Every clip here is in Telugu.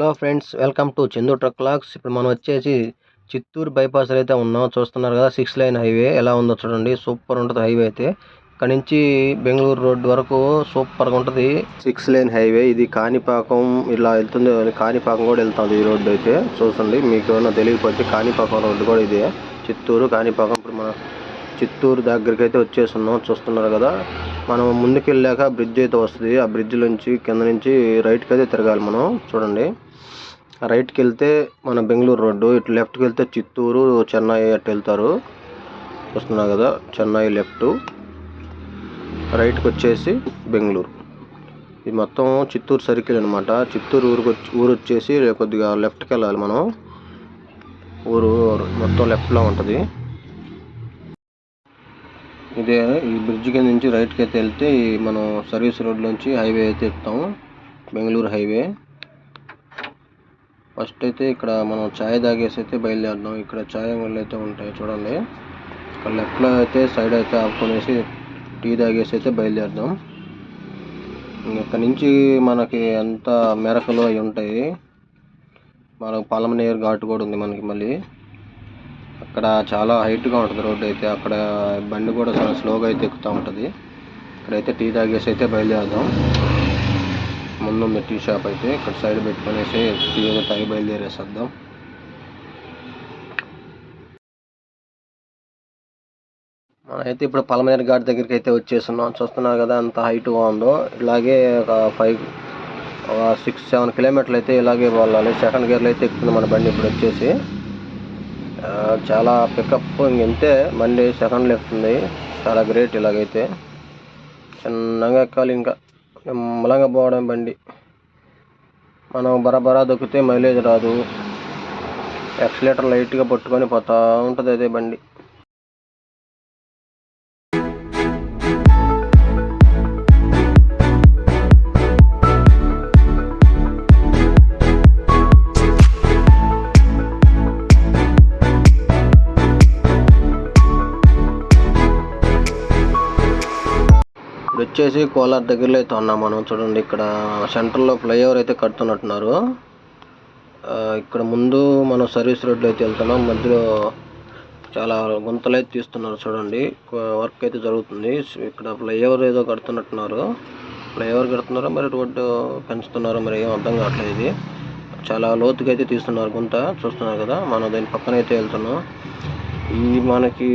Hello friends welcome to Chandu truck locks ఇప్పుడు మనం వచ్చేసి చిత్తూరు బైపాస్ అయితే ఉన్నాం. చూస్తున్నారు కదా సిక్స్ లైన్ హైవే ఎలా ఉందో చూడండి. సూపర్ ఉంటుంది హైవే అయితే. ఇక్కడ నుంచి బెంగళూరు రోడ్ వరకు సూపర్గా ఉంటుంది. సిక్స్ లైన్ హైవే ఇది కాణిపాకం ఇలా వెళ్తుంది కాణిపాకం కూడా వెళ్తుంది ఈ రోడ్డు అయితే. చూడండి మీకు ఏమైనా తెలియకపోతే కాణిపాకం రోడ్డు కూడా ఇదే. చిత్తూరు కాణిపాకం. ఇప్పుడు మన చిత్తూరు దగ్గరికి అయితే వచ్చేస్తున్నాం చూస్తున్నారు కదా. మనం ముందుకు వెళ్ళాక బ్రిడ్జ్ అయితే వస్తుంది. ఆ బ్రిడ్జ్ నుంచి కింద నుంచి రైట్కి అయితే తిరగాలి మనం. చూడండి. రైట్కి వెళ్తే మన బెంగళూరు రోడ్డు ఇటు లెఫ్ట్కి వెళ్తే చిత్తూరు చెన్నై అటు వెళ్తారు. చూస్తున్నారు కదా చెన్నై లెఫ్ట్. రైట్కి వచ్చేసి బెంగళూరు. ఇది మొత్తం చిత్తూరు సర్కిల్ అనమాట చిత్తూరు ఊరికి వచ్చి ఊరు వచ్చేసి కొద్దిగా లెఫ్ట్కి వెళ్ళాలి మనం. ఊరు మొత్తం లెఫ్ట్లో ఉంటుంది. ఇదే ఈ బ్రిడ్జ్ కింద నుంచి రైట్కి అయితే వెళ్తే మనం సర్వీస్ రోడ్ నుంచి హైవే అయితే ఎక్కుతాం బెంగళూరు హైవే ఫస్ట్ అయితే ఇక్కడ మనం ఛాయ్ తాగేసి అయితే బయలుదేరుదాం. ఇక్కడ ఛాయ్ అంగళ్ళు అయితే ఉంటాయి చూడండి. ఇక్కడ లెఫ్ట్లో అయితే సైడ్ అయితే ఆపుకొనేసి టీ తాగేసి అయితే బయలుదేరుదాం. ఇక్కడ నుంచి మనకి ఎంత మెరకలు అవి ఉంటాయి. మనకు పలమనేరు ఘాట్ కూడా ఉంది మనకి మళ్ళీ. అక్కడ చాలా హైట్గా ఉంటుంది రోడ్డు అయితే. అక్కడ బండి కూడా చాలా స్లోగా అయితే ఎక్కుతూ ఉంటుంది. ఇక్కడైతే టీ తాగేసి అయితే బయలుదేరుదాం. ముందు ఉంది టీ షాప్ అయితే. ఇక్కడ సైడ్ పెట్టుకునేసి టీ అయితే తాగి బయలుదేరేసేద్దాం. మనమైతే ఇప్పుడు పలమనేరు ఘాట్ దగ్గరికి అయితే వచ్చేస్తున్నాం. చూస్తున్నారు కదా అంత హైట్గా ఉందో. ఇలాగే ఒక ఫైవ్ సిక్స్ సెవెన్ కిలోమీటర్లు అయితే ఇలాగే వెళ్ళాలి. సెకండ్ గేర్లో అయితే ఎక్కుతుంది మన బండి ఇప్పుడు వచ్చేసి. చాలా పికప్ ఇంకంతే మళ్ళీ సెకండ్ లెఫ్ట్ ఉంది. చాలా గ్రేట్ ఇలాగైతే. చిన్నగా ఎక్కాలి ఇంకా. నిమ్మలంగా పోవడం బండి. మనం బరబరా దొక్కితే మైలేజ్ రాదు. ఎక్సలేటర్ లైట్గా పట్టుకొని పోతా ఉంటుంది అదే బండి. వచ్చేసి కోలార్ దగ్గరలో అయితే ఉన్నాం మనం. చూడండి ఇక్కడ సెంటర్లో ఫ్లైఓవర్ అయితే కడుతున్నట్టున్నారు. ఇక్కడ ముందు మనం సర్వీస్ రోడ్లో అయితే వెళ్తున్నాం. మధ్యలో చాలా గుంతలు అయితే తీస్తున్నారు చూడండి. వర్క్ అయితే జరుగుతుంది. ఇక్కడ ఫ్లైఓవర్ ఏదో కడుతున్నట్టున్నారు. ఫ్లైఓవర్ కడుతున్నారో మరి రోడ్డు పెంచుతున్నారో మరి ఏం అర్థం కావట్లేదు ఇది. చాలా లోతుగా అయితే తీస్తున్నారు గుంత. చూస్తున్నారు కదా మనం దాని పక్కన అయితే వెళ్తున్నాం. ఈ మనకి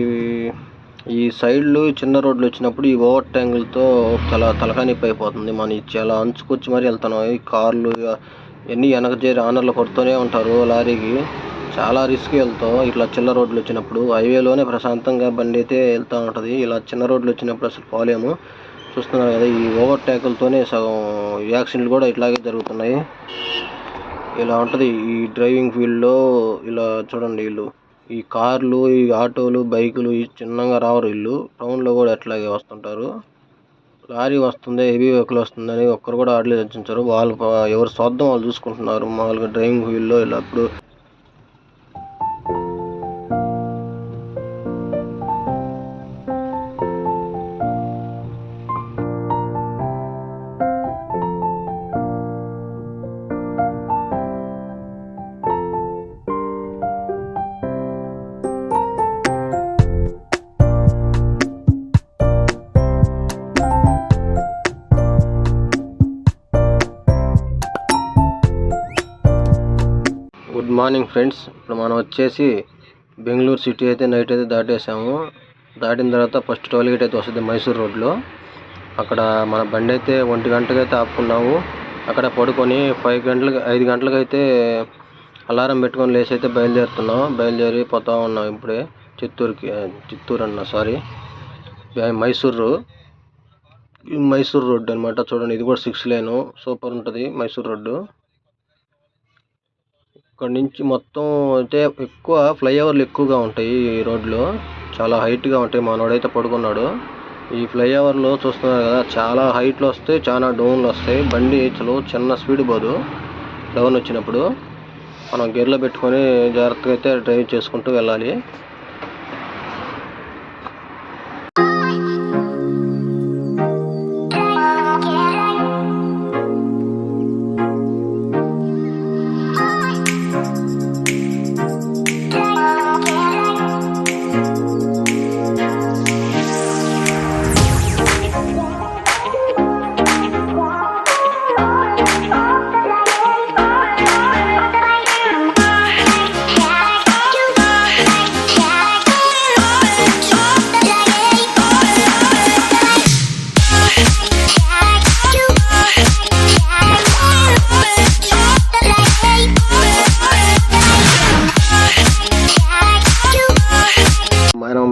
ఈ సైడ్లు చిన్న రోడ్లు వచ్చినప్పుడు ఈ ఓవర్ ట్యాంగులతో చాలా తలకానిప్పి అయిపోతుంది. మనం ఇది చాలా అంచుకొచ్చి మరీ వెళ్తున్నాం. ఈ కార్లు ఎన్ని వెనక చేరి ఆనర్లు కొడుతూనే ఉంటారు లారీకి. చాలా రిస్క్ వెళ్తాం. ఇట్లా చిన్న రోడ్లు వచ్చినప్పుడు హైవేలోనే ప్రశాంతంగా బండి అయితే వెళ్తూ ఉంటుంది. ఇలా చిన్న రోడ్లు వచ్చినప్పుడు అసలు పోలేము. చూస్తున్నారు కదా ఈ ఓవర్ ట్యాకులతోనే సగం యాక్సిడెంట్లు కూడా ఇట్లాగే జరుగుతున్నాయి. ఇలా ఉంటుంది ఈ డ్రైవింగ్ ఫీల్డ్లో. ఇలా చూడండి వీళ్ళు. ఈ కార్లు ఈ ఆటోలు బైకులు ఈ చిన్నగా రావరు వీళ్ళు టౌన్లో కూడా అట్లాగే వస్తుంటారు. లారీ వస్తుంది హెవీ వెహికల్ వస్తుందని ఒక్కరు కూడా ఆలోచించరు వాళ్ళు ప- ఎవరు స్వార్థం వాళ్ళు చూసుకుంటున్నారు. మామూలుగా డ్రైవింగ్ వీల్లో ఇలా ఇప్పుడు మార్నింగ్ ఫ్రెండ్స్ ఇప్పుడు మనం వచ్చేసి బెంగళూరు సిటీ అయితే నైట్ అయితే దాటేసాము. దాటిన తర్వాత ఫస్ట్ టోల్ గేట్ అయితే వస్తుంది మైసూర్ రోడ్లో. అక్కడ మన బండి అయితే ఒంటి గంటకి అయితే ఆపుకున్నాము. అక్కడ పడుకొని ఫైవ్ గంటలకు ఐదు గంటలకు అయితే అలారం పెట్టుకొని లేచి అయితే బయలుదేరుతున్నాం. బయలుదేరి పోతా ఉన్నాం ఇప్పుడే చిత్తూరుకి చిత్తూరు అన్న సారీ మైసూరు. మైసూర్ రోడ్డు అన్నమాట. చూడండి ఇది కూడా సిక్స్ లేను. సూపర్ ఉంటుంది మైసూర్ రోడ్డు. ఇక్కడ నుంచి మొత్తం అయితే ఎక్కువ ఫ్లైఓవర్లు ఎక్కువగా ఉంటాయి ఈ రోడ్లో. చాలా హైట్గా ఉంటాయి. మనోడైతే పడుకున్నాడు. ఈ ఫ్లైఓవర్లో చూస్తున్నారు కదా చాలా హైట్లో వస్తాయి చాలా డౌన్లు వస్తాయి. బండి చలో చిన్న స్పీడ్ పోదు. డౌన్ వచ్చినప్పుడు మనం గేర్లో పెట్టుకొని జాగ్రత్తగా అయితే డ్రైవ్ చేసుకుంటూ వెళ్ళాలి.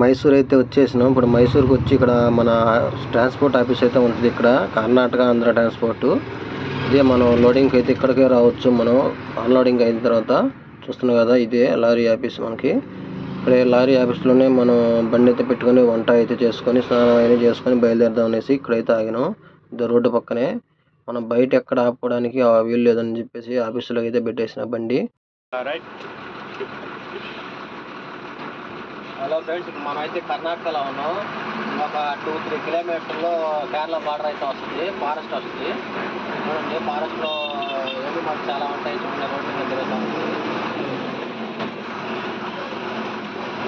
మైసూర్ అయితే వచ్చేసినాం. ఇప్పుడు మైసూర్కి వచ్చి ఇక్కడ మన ట్రాన్స్పోర్ట్ ఆఫీస్ అయితే ఉంటుంది ఇక్కడ. కర్ణాటక ఆంధ్ర ట్రాన్స్పోర్ట్. ఇదే మనం లోడింగ్కి అయితే ఇక్కడికే రావచ్చు మనం. అన్లోడింగ్ అయిన తర్వాత చూస్తున్నాం కదా ఇదే లారీ ఆఫీస్ మనకి. ఇక్కడ లారీ ఆఫీస్లోనే మనం బండి అయితే పెట్టుకొని వంట అయితే చేసుకొని స్నానం అయినా చేసుకొని బయలుదేరదాం అనేసి ఇక్కడైతే ఆగినాం. ఇదే రోడ్డు పక్కనే. మనం బయట ఎక్కడ ఆపుకోవడానికి ఆ వీలు లేదని చెప్పేసి ఆఫీసులో అయితే పెట్టేసిన బండి. హలో ఫ్రెండ్స్ మనం అయితే కర్ణాటకలో ఉన్నాం. ఒక టూ త్రీ కిలోమీటర్లో కేరళ బార్డర్ అయితే వస్తుంది ఫారెస్ట్ వస్తుంది. చూడండి ఫారెస్ట్లో ఏమి మాకు చాలా ఉంటాయి చూడండి రోడ్డు మీద తిరుగుతూ ఉంది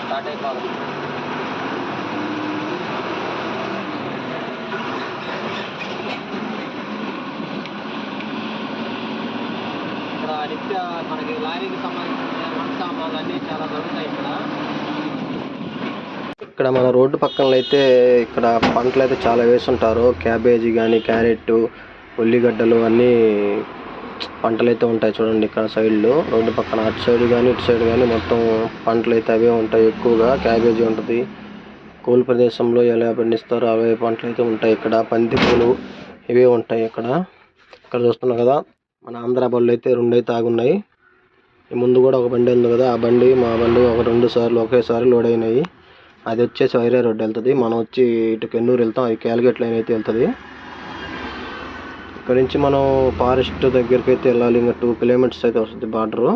స్టార్ట్ అయిపోవాలి ఇక్కడ నిత్య మనకి లారీకి సంబంధించిన వంట సామాన్లు అన్నీ చాలా దొరుకుతాయి ఇక్కడ. ఇక్కడ మన రోడ్డు పక్కన అయితే ఇక్కడ పంటలు అయితే చాలా వేసుంటారు క్యాబేజీ కానీ క్యారెట్ ఉల్లిగడ్డలు అన్నీ పంటలు అయితే ఉంటాయి చూడండి ఇక్కడ సైడ్లో. రోడ్డు పక్కన అటు సైడ్ కానీ ఇటు సైడ్ కానీ మొత్తం పంటలు అయితే అవే ఉంటాయి ఎక్కువగా. క్యాబేజీ ఉంటుంది. కోల్ ప్రదేశంలో ఎలా పండిస్తారో అవే పంటలు అయితే ఉంటాయి ఇక్కడ. బంతి పూలు ఇవే ఉంటాయి ఇక్కడ. ఇక్కడ చూస్తున్నాం కదా మన ఆంధ్ర బళ్ళు అయితే రెండు అయితే ఆగున్నాయి ముందు కూడా ఒక బండి ఉంది కదా ఆ బండి మా బండి ఒక రెండు సార్లు ఒకేసారి లోడ్ అయినాయి. అది వచ్చేసి వైరా రోడ్ వెళ్తుంది. మనం వచ్చి ఇటు కెన్నూరు వెళ్తాం. అది క్యాలిగేట్ లైన్ అయితే వెళ్తుంది. ఇక్కడ నుంచి మనం ఫారెస్ట్ దగ్గరికి అయితే వెళ్ళాలి. ఇంకా టూ కిలోమీటర్స్ అయితే వస్తుంది బార్డరు.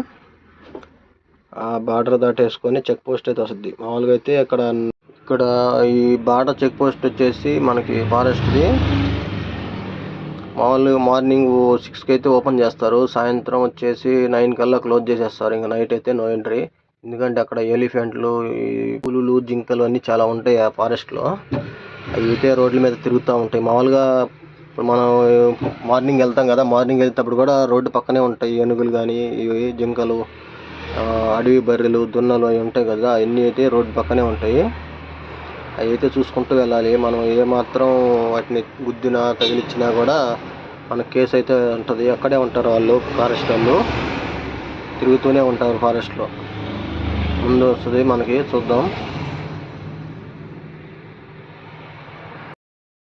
ఆ బార్డర్ దాటేసుకొని చెక్ పోస్ట్ అయితే వస్తుంది. మామూలుగా అయితే అక్కడ ఇక్కడ ఈ బార్డర్ చెక్ పోస్ట్ వచ్చేసి మనకి ఫారెస్ట్ది. మామూలుగా మార్నింగ్ సిక్స్కి అయితే ఓపెన్ చేస్తారు. సాయంత్రం వచ్చేసి నైన్ కల్లా క్లోజ్ చేసేస్తారు. ఇంకా నైట్ అయితే నో ఎంట్రీ. ఎందుకంటే అక్కడ ఎలిఫెంట్లు ఈ పులులు జింకలు అన్నీ చాలా ఉంటాయి ఆ ఫారెస్ట్లో అవి అయితే రోడ్ల మీద తిరుగుతూ ఉంటాయి. మామూలుగా ఇప్పుడు మనం మార్నింగ్ వెళ్తాం కదా మార్నింగ్ వెళ్తేప్పుడు కూడా రోడ్డు పక్కనే ఉంటాయి. ఏనుగులు కానీ ఇవి జింకలు అడవి బర్రెలు దున్నలు అవి ఉంటాయి కదా అవన్నీ అయితే రోడ్డు పక్కనే ఉంటాయి. అవి అయితే చూసుకుంటూ వెళ్ళాలి. మనం ఏమాత్రం వాటిని గుద్దినా తగిలిచ్చినా కూడా మన కేసు అయితే ఉంటుంది. అక్కడే ఉంటారు వాళ్ళు ఫారెస్ట్ వాళ్ళు. తిరుగుతూనే ఉంటారు ఫారెస్ట్లో ముందు వస్తుంది. మనకి చూద్దాం.